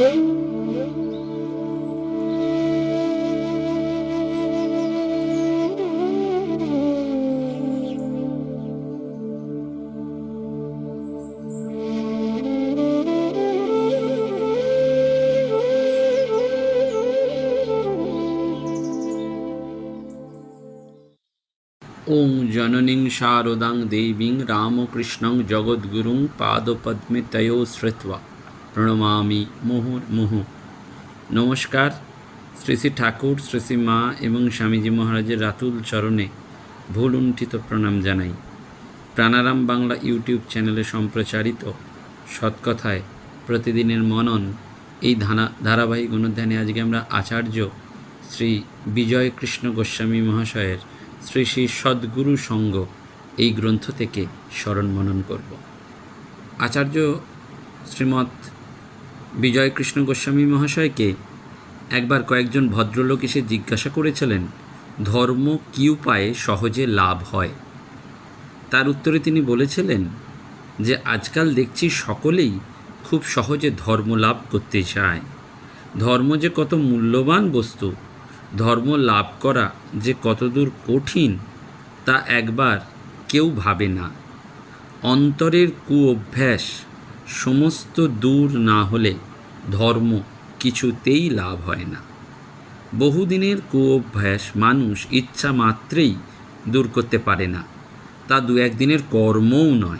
ॐ जननीं शारदां देवीं रामकृष्णं जगद्गुरुं पादपद्मे तयो श्रुत्वा। প্রণমামি মুহুর্মুহু নমস্কার, শ্রী শ্রী ঠাকুর, শ্রী শ্রী মা এবং স্বামীজি মহারাজের রাতুল চরণে ভুল উন্ঠিত প্রণাম জানাই। প্রাণারাম বাংলা ইউটিউব চ্যানেলে সম্প্রচারিত সৎকথায় প্রতিদিনের মনন এই ধানা, ধারাবাহিক অনুধ্যানে আজকে আমরা আচার্য শ্রী বিজয় কৃষ্ণ গোস্বামী মহাশয়ের শ্রী শ্রী সদ্গুরু সঙ্গ এই গ্রন্থ থেকে স্মরণ মনন করব। আচার্য শ্রীমৎ বিজয় কৃষ্ণ গোস্বামী মহাশয়কে একবার কয়েকজন ভদ্রলোক এসে জিজ্ঞাসা করেছিলেন, ধর্ম কী উপায়ে সহজে লাভ হয়? তার উত্তরে তিনি বলেছিলেন যে, আজকাল দেখছি সকলেই খুব সহজে ধর্ম লাভ করতে চায়। ধর্ম যে কত মূল্যবান বস্তু, ধর্ম লাভ করা যে কতদূর কঠিন, তা একবার কেউ ভাবে না। অন্তরের কু অভ্যাস সমস্ত দূর না হলে ধর্ম কিছুতেই লাভ হয় না। বহুদিনের কু অভ্যাস মানুষ ইচ্ছা মাত্রেই দূর করতে পারে না। তা দু একদিনের কর্মও নয়।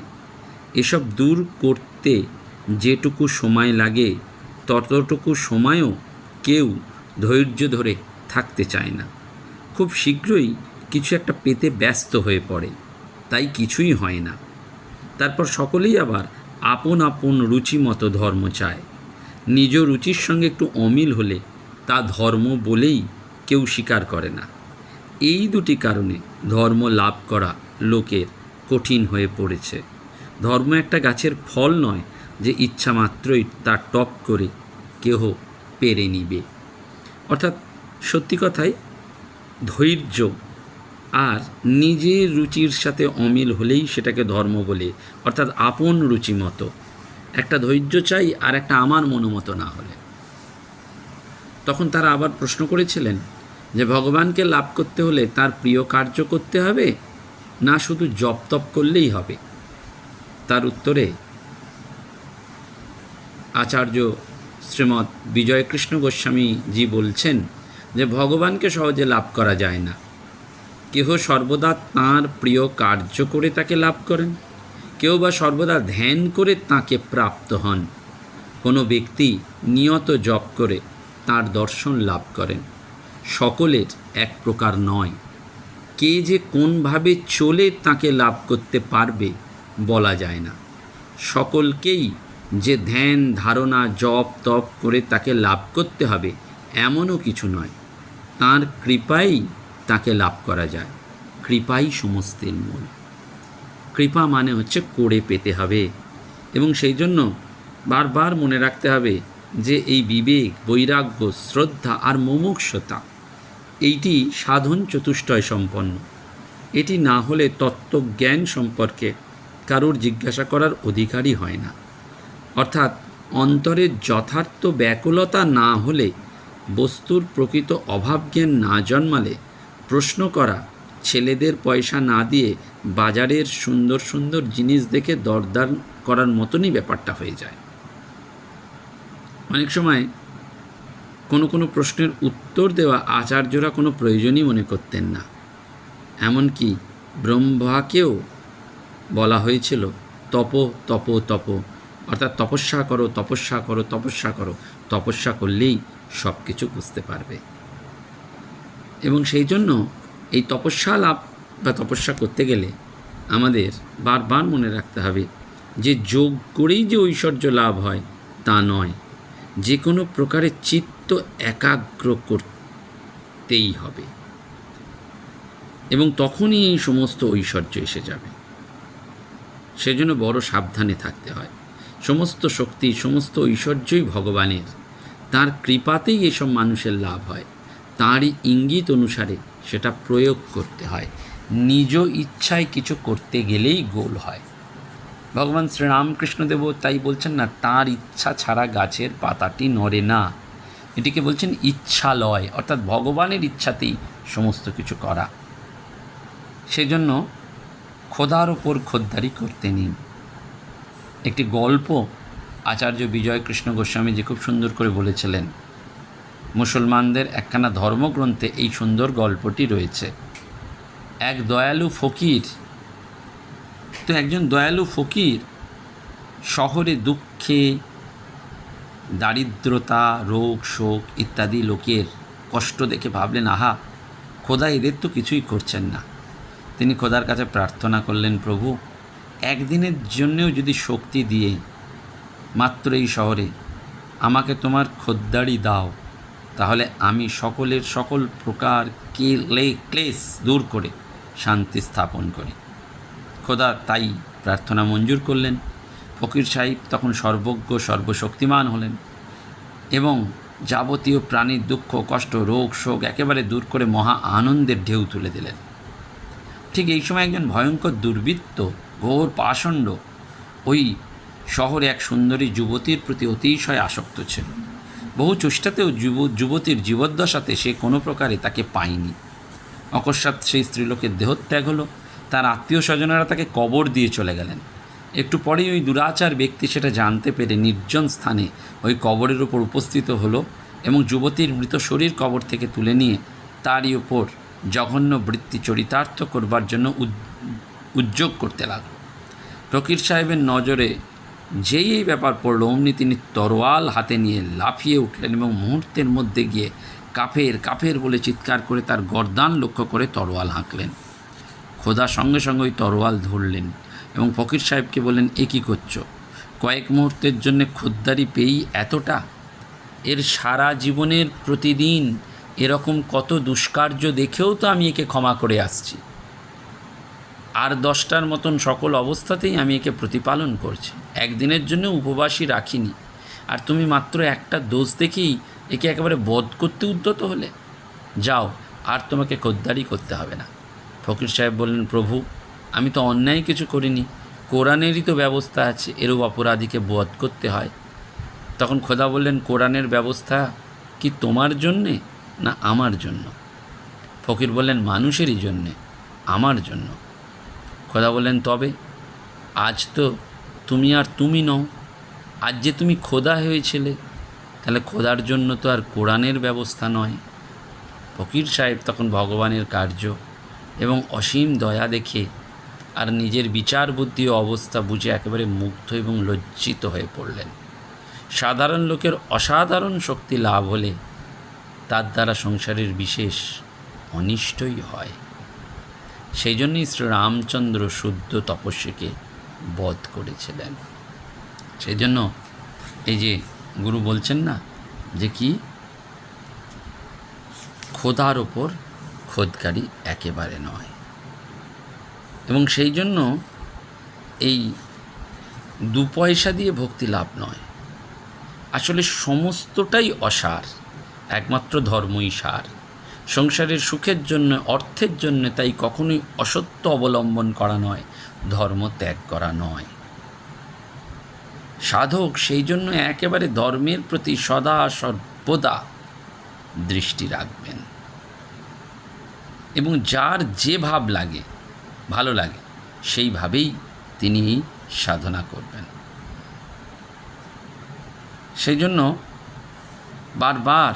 এসব দূর করতে যেটুকু সময় লাগে, ততটুকু সময়ও কেউ ধৈর্য ধরে থাকতে চায় না। খুব শীঘ্রই কিছু একটা পেতে ব্যস্ত হয়ে পড়ে, তাই কিছুই হয় না। তারপর সকলেই আবার আপন আপন রুচি মতো ধর্ম চায়। নিজ রুচির সঙ্গে একটু অমিল হলে তা ধর্ম বলেই কেউ স্বীকার করে না। এই দুটি কারণে ধর্ম লাভ করা লোকের কঠিন হয়ে পড়েছে। ধর্ম একটা গাছের ফল নয় যে ইচ্ছা মাত্রই তা টপ করে কেহ পেরে নিবে। অর্থাৎ সত্যি কথাই ধৈর্য আর নিজের রুচির সাথে অমিল হলেই সেটাকে ধর্ম বলে, অর্থাৎ আপন রুচি মতো। একটা ধৈর্য চাই আর একটা আমার মনোমতো না হলে। তখন তারা আবার প্রশ্ন করেছিলেন যে, ভগবানকে লাভ করতে হলে তার প্রিয় কার্য করতে হবে না শুধু জপ তপ করলেই হবে? তার উত্তরে আচার্য শ্রীমৎ বিজয়কৃষ্ণ গোস্বামীজি বলছেন যে, ভগবানকে সহজে লাভ করা যায় না। কেহ সর্বদা তাঁর প্রিয় কার্য করে তাকে লাভ করেন। কেউ বা সর্বদা ধ্যান করে তাকে প্রাপ্ত হন। কোনো ব্যক্তি নিয়ত জপ করে তার দর্শন লাভ করেন। সকলের এক প্রকার নয়। কে যে কোনভাবে চলে তাকে লাভ করতে পারবে বলা যায় না। সকলকেই যে ধ্যান, ধারণা, জপ, তপ করে তাকে লাভ করতে হবে এমনও কিছু নয়। তাঁর কৃপাই তাকে লাভ করা যায়। কৃপাই সমস্তের মূল। কৃপা মানে হচ্ছে করে পেতে হবে এবং সেই জন্য বারবার মনে রাখতে হবে যে এই বিবেক, বৈরাগ্য, শ্রদ্ধা আর মুমুক্ষতা এইটি সাধন চতুষ্টয় সম্পন্ন। এটি না হলে তত্ত্বজ্ঞান সম্পর্কে কারোর জিজ্ঞাসা করার অধিকারই হয় না। অর্থাৎ অন্তরের যথার্থ ব্যাকুলতা না হলে বস্তুর প্রকৃত অভাবজ্ঞান না জন্মালে প্রশ্ন করা, ছেলেদের পয়সা না দিয়ে বাজারের সুন্দর সুন্দর জিনিস দেখে দরদার করার মতনই ব্যাপারটা হয়ে যায়। অনেক সময় কোনো কোনো প্রশ্নের উত্তর দেওয়া আচার্যরা কোনো প্রয়োজনই মনে করতেন না। এমনকি ব্রহ্মাকেও বলা হয়েছিল, তপ তপ তপ। অর্থাৎ, তপস্যা করো তপস্যা করো তপস্যা করো। তপস্যা করলেই সব কিছু বুঝতে পারবে। এবং সেই জন্য এই তপস্যা লাভ বা তপস্যা করতে গেলে আমাদের বারবার মনে রাখতে হবে যে যোগ করেই যে ঐশ্বর্য লাভ হয় তা নয়। যে কোনো প্রকারের চিত্ত একাগ্র করতেই হবে। এবং তখনই এই সমস্ত ঐশ্বর্য এসে যাবে। সেজন্য বড় সাবধানে থাকতে হয়। সমস্ত শক্তি, সমস্ত ঐশ্বর্যই ভগবানের। তার কৃপাতেই এসব মানুষের লাভ হয়। তাঁরই ইঙ্গিত অনুসারে সেটা প্রয়োগ করতে হয়। নিজ ইচ্ছায় কিছু করতে গেলেই গোল হয়। ভগবান শ্রীরামকৃষ্ণদেবও তাই বলছেন না, তার ইচ্ছা ছাড়া গাছের পাতাটি নড়ে না। এটিকে বলছেন ইচ্ছালয়, অর্থাৎ ভগবানের ইচ্ছাতেই সমস্ত কিছু করা। সেজন্য খোদার ওপর খোদ্দারি করতে নিন। একটি গল্প আচার্য বিজয় কৃষ্ণ গোস্বামীজি খুব সুন্দর করে বলেছিলেন মুসলমানদের একখানা ধর্মগ্রন্থে এই সুন্দর গল্পটি রয়েছে। এক দয়ালু ফকির, তো একজন দয়ালু ফকির শহরে দুঃখে, দারিদ্রতা, রোগ, শোক ইত্যাদি লোকের কষ্ট দেখে ভাবলেন, আহা খোদা এদের তো কিছুই করছেন না। তিনি খোদার কাছে প্রার্থনা করলেন, প্রভু, একদিনের জন্যেও যদি শক্তি দিয়ে মাত্র এই শহরে আমাকে তোমার খোদ্দারি দাও। তাহলে আমি সকলের সকল প্রকার কেলে, ক্লেশ দূর করে শান্তি স্থাপন করি। খোদা তাই প্রার্থনা মঞ্জুর করলেন। ফকির সাহিব তখন সর্বজ্ঞ, সর্বশক্তিমান হলেন এবং যাবতীয় প্রাণীর দুঃখ, কষ্ট, রোগ, শোক একেবারে দূর করে মহা আনন্দের ঢেউ তুলে দিলেন। ঠিক এই সময় একজন ভয়ঙ্কর দুর্বৃত্ত, ঘোর পাষণ্ড ওই শহরে এক সুন্দরী যুবতীর প্রতি অতিশয় আসক্ত ছিল। বহু চেষ্টাতেও যুব, যুবতীর জীবদ্দশাতে সে কোনো প্রকারে তাকে পায়নি। অকস্মাৎ সেই স্ত্রীলোকের দেহত্যাগ হলো, তার আত্মীয় স্বজনেরা তাকে কবর দিয়ে চলে গেলেন। একটু পরেই ওই দুরাচার ব্যক্তি সেটা জানতে পেরে নির্জন স্থানে ওই কবরের ওপর উপস্থিত হলো এবং যুবতীর মৃত শরীর কবর থেকে তুলে নিয়ে তারই ওপর জঘন্য বৃত্তি চরিতার্থ করবার জন্য উদ- উদ্যোগ করতে লাগল। ফকির সাহেবের নজরে যেই এই ব্যাপার পড়ল, অমনি তিনি তরোয়াল হাতে নিয়ে লাফিয়ে উঠলেন এবং মুহূর্তের মধ্যে গিয়ে কাফের কাফের বলে চিৎকার করে তার গর্দান লক্ষ্য করে তরোয়াল হাঁকলেন। খোদা সঙ্গে সঙ্গে ওই তরোয়াল ধরলেন এবং ফকির সাহেবকে বললেন, এ কী করছ? কয়েক মুহূর্তের জন্য খদ্দারি পেয়েই এতটা? এর সারা জীবনের প্রতিদিন এরকম কত দুষ্কার্য দেখেও তো আমি একে ক্ষমা করে আসছি। আর দশটার মতন সকল অবস্থাতেই আমি একে প্রতিপালন করছি। একদিনের জন্য উপবাসী রাখিনি। আর তুমি মাত্র একটা দোষ দেখেই একে একেবারে বধ করতে উদ্যত হলে? যাও, আর তোমাকে খদ্দারি করতে হবে না। ফকির সাহেব বললেন, প্রভু, আমি তো অন্যায় কিছু করিনি। কোরআনেরই তো ব্যবস্থা আছে, এরূপ অপরাধীকে বধ করতে হয়। তখন খোদা বললেন, কোরআনের ব্যবস্থা কি তোমার জন্যে না আমার জন্য? ফকির বললেন, মানুষেরই জন্যে, আমার জন্য। খোদা বললেন, তবে আজ তো তুমি আর তুমি নও। আজ যে তুমি খোদা হয়েছিলে, তাহলে খোদার জন্য তো আর কোরআনের ব্যবস্থা নয়। ফকির সাহেব তখন ভগবানের কার্য এবং অসীম দয়া দেখে আর নিজের বিচার বুদ্ধি ও অবস্থা বুঝে একেবারে মুগ্ধ এবং লজ্জিত হয়ে পড়লেন। সাধারণ লোকের অসাধারণ শক্তি লাভ হলে তার দ্বারা সংসারের বিশেষ অনিষ্টই হয়। সেই জন্যই শ্রী রামচন্দ্র শুদ্ধ তপস্বীকে বধ করেছিলেন। সেই জন্য এই যে গুরু বলছেন না যে কি? খোদার ওপর খোদকারী একেবারে নয়। এবং সেই জন্য এই দু পয়সা দিয়ে ভক্তি লাভ নয়। আসলে সমস্তটাই অসার, একমাত্র ধর্মই সার। সংসারের সুখের জন্য, অর্থের জন্য তাই কখনোই অসত্য অবলম্বন করা নয়, ধর্ম ত্যাগ করা নয়। সাধক সেই জন্য একেবারে ধর্মের প্রতি সদা সর্বদা দৃষ্টি রাখবেন। এবং যার যে ভাব লাগে, ভালো লাগে, সেইভাবেই তিনি সাধনা করবেন। সেই জন্য বারবার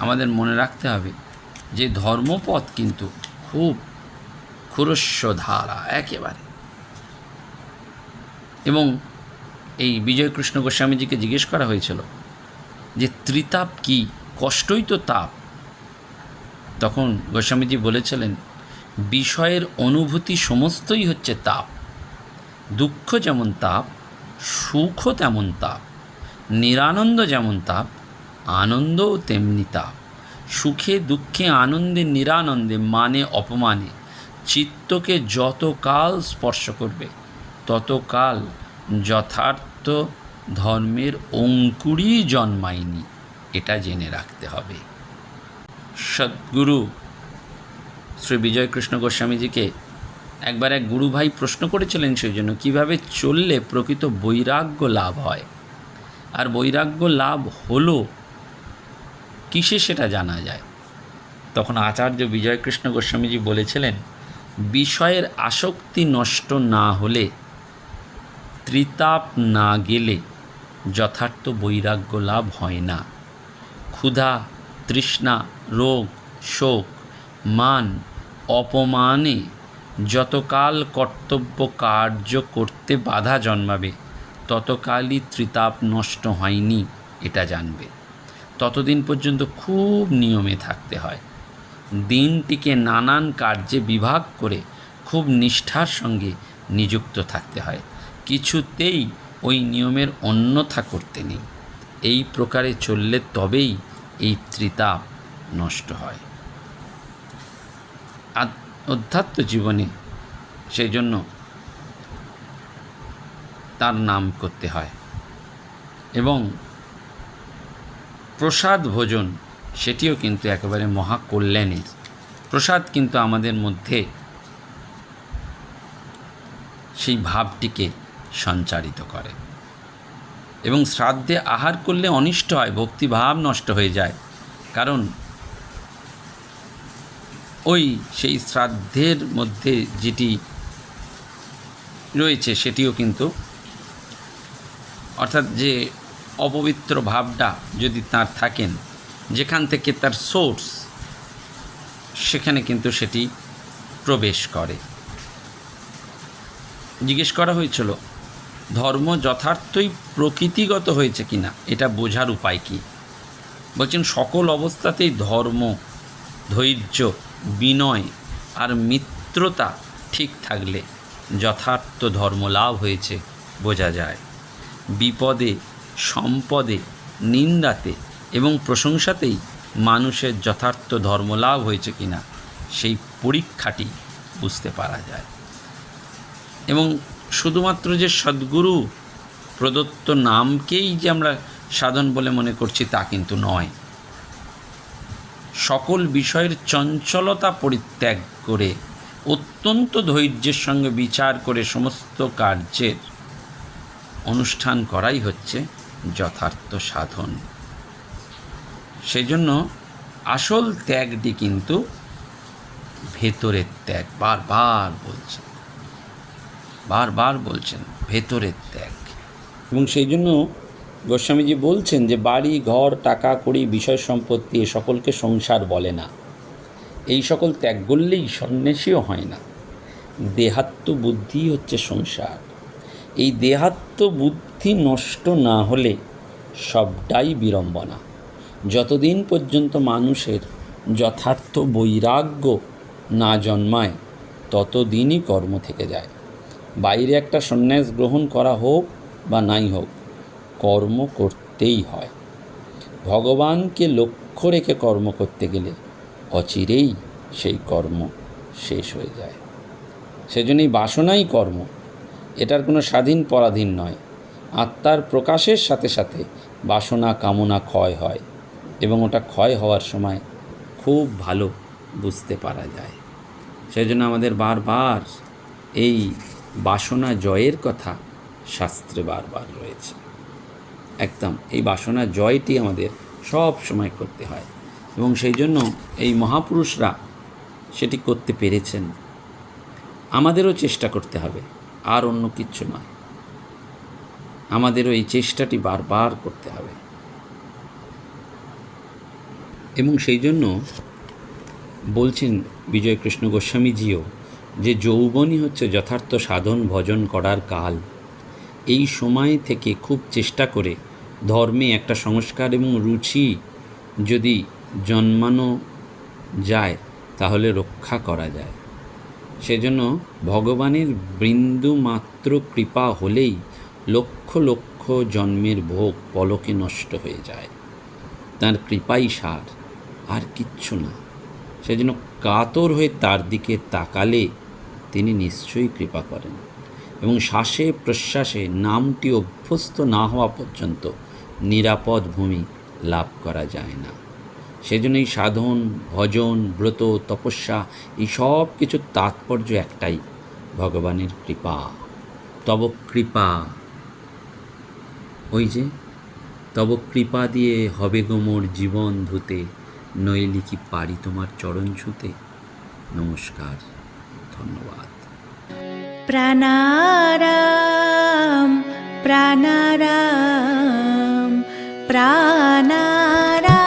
আমাদের মনে রাখতে হবে যে ধর্মপথ কিন্তু খুব খুরস্ব ধারা একেবারে। এবং এই বিজয়কৃষ্ণ গোস্বামীজিকে জিজ্ঞেস করা হয়েছিল যে ত্রিতাপ কি? কষ্টই তো তাপ। তখন গোস্বামীজি বলেছিলেন, বিষয়ের অনুভূতি সমস্তই হচ্ছে তাপ। দুঃখ যেমন তাপ, সুখও তেমন তাপ, নিরানন্দ যেমন তাপ আনন্দও তেমনি তাপ সুখে, দুঃখে, আনন্দে, নিরানন্দে মানে অপমানে, চিত্তকে যতকাল স্পর্শ করবে ততকাল যথার্থ ধর্মের অঙ্কুরই জন্মায়নি, এটা জেনে রাখতে হবে। সদ্গুরু শ্রী বিজয়কৃষ্ণ গোস্বামীজিকে একবার এক গুরু ভাই প্রশ্ন করেছিলেন সেই জন্য, কীভাবে চললে প্রকৃত বৈরাগ্য লাভ হয়? আর বৈরাগ্য লাভ হলো কিসে সেটা জানা যায়? তখন আচার্য বিজয়কৃষ্ণ গোস্বামীজি বলেছিলেন, বিষয়ের আসক্তি নষ্ট না হলে, ত্রিতাপ না গেলে যথার্থ বৈরাগ্য লাভ হয় না। ক্ষুধা, তৃষ্ণা, রোগ, শোক, মান, অপমানে যতকাল কর্তব্য কার্য করতে বাধা জন্মাবে, ততকালই ত্রিতাপ নষ্ট হয়নি, এটা জানবে। ততদিন পর্যন্ত খুব নিয়মে থাকতে হয়। দিনটিকে নানান কার্যে বিভাগ করে খুব নিষ্ঠার সঙ্গে নিযুক্ত থাকতে হয়। কিছুতেই ওই নিয়মের অন্যথা করতে নেই। এই প্রকারে চললে তবেই এই ত্রিতাপ নষ্ট হয়। অধ্যাত্ম জীবনে সেই জন্য তার নাম করতে হয়। এবং প্রসাদ ভোজন, সেটিও কিন্তু একেবারে মহাকল্যাণের। প্রসাদ কিন্তু আমাদের মধ্যে সেই ভাবটিকে সঞ্চারিত করে। এবং শ্রাদ্ধে আহার করলে অনিষ্ট হয়, ভক্তিভাব নষ্ট হয়ে যায়। কারণ ওই সেই শ্রাদ্ধের মধ্যে যেটি রয়েছে, সেটিও কিন্তু অর্থাৎ যে অপবিত্র ভাবটা যদি তার থাকেন, যেখান থেকে তার সোর্স, সেখানে কিন্তু সেটি প্রবেশ করে। জিজ্ঞেস করা হয়েছিল, ধর্ম যথার্থই প্রকৃতিগত হয়েছে কিনা, এটা বোঝার উপায় কী? বলছেন, সকল অবস্থাতেই ধর্ম, ধৈর্য, বিনয় আর মিত্রতা ঠিক থাকলে যথার্থ ধর্ম লাভ হয়েছে, বোঝা যায়। বিপদে সম্পদে, নিন্দাতে এবং প্রশংসাতেই মানুষের যথার্থ ধর্ম লাভ হয়েছে কিনা সেই পরীক্ষাটি বুঝতে পারা যায়। এবং শুধুমাত্র যে সদ্গুরু প্রদত্ত নামকেই যে আমরা সাধন বলে মনে করছি তা কিন্তু নয়। সকল বিষয়ের চঞ্চলতা পরিত্যাগ করে, অত্যন্ত ধৈর্যের সঙ্গে বিচার করে সমস্ত কার্যের অনুষ্ঠান করাই হচ্ছে যথার্থ সাধন। সেই জন্য আসল ত্যাগটি কিন্তু ভেতরের ত্যাগ। বারবার বলছেন। বারবার বলছেন, ভেতরের ত্যাগ। এবং সেই জন্য গোস্বামীজি বলছেন যে, বাড়ি, ঘর, টাকা, কড়ি, বিষয় সম্পত্তি এ সকলকে সংসার বলে না। এই সকল ত্যাগ করলেই সন্ন্যাসীও হয় না। দেহাত্ম বুদ্ধি হচ্ছে সংসার। এই দেহাত্ম বুদ্ধি নষ্ট না হলে সবটাই বিড়ম্বনা। যতদিন পর্যন্ত মানুষের যথার্থ বৈরাগ্য না জন্মায়, ততদিনই কর্ম থেকে যায়। বাইরে একটা সন্ন্যাস গ্রহণ করা হোক বা নাই হোক, কর্ম করতেই হয়। ভগবানকে লক্ষ্য রেখে কর্ম করতে গেলে অচিরেই সেই কর্ম শেষ হয়ে যায়। সেজন্যই বাসনাই কর্ম। এটার কোনো স্বাধীন পরাধীন নয়। আত্মার প্রকাশের সাথে সাথে বাসনা, কামনা ক্ষয় হয় এবং ওটা ক্ষয় হওয়ার সময় খুব ভালো বুঝতে পারা যায়। সেই জন্য আমাদের বারবার এই বাসনা জয়ের কথা শাস্ত্রে বারবার রয়েছে। একদম এই বাসনা জয়টি আমাদের সব সময় করতে হয় এবং সেই জন্য এই মহাপুরুষরা সেটি করতে পেরেছেন। আমাদেরও চেষ্টা করতে হবে। আর অন্য কিচ্ছু নয়। আমাদেরও এই চেষ্টাটি বারবার করতে হবে। এবং সেই জন্য বলছেন বিজয়কৃষ্ণ গোস্বামীজিও যে যৌবনই হচ্ছে যথার্থ সাধন ভজন করার কাল। এই সময় থেকে খুব চেষ্টা করে ধর্মে একটা সংস্কার এবং রুচি যদি জন্মানো যায়, তাহলে রক্ষা করা যায়। সেজন্য ভগবানের বিন্দুমাত্র কৃপা হলেই লক্ষ লক্ষ জন্মের ভোগ পলকে নষ্ট হয়ে যায়। তার কৃপাই সার, আর কিচ্ছু না। সেজন্য কাতর হয়ে তার দিকে তাকালে তিনি নিশ্চয়ই কৃপা করেন এবং শ্বাসে প্রশ্বাসে নামটি অভ্যস্ত না হওয়া পর্যন্ত নিরাপদ ভূমি লাভ করা যায় না। সেজন্য এই সাধন, ভজন, ব্রত, তপস্যা, এই সব কিছুর তাৎপর্য একটাই, ভগবানের কৃপা। তব কৃপা। ওই যে, তব কৃপা দিয়ে হবে গো মোর জীবন ধুতে, নইলে কি পারি তোমার চরণ ছুতে? নমস্কার, ধন্যবাদ। প্রাণারাম প্রাণারাম প্রাণারাম।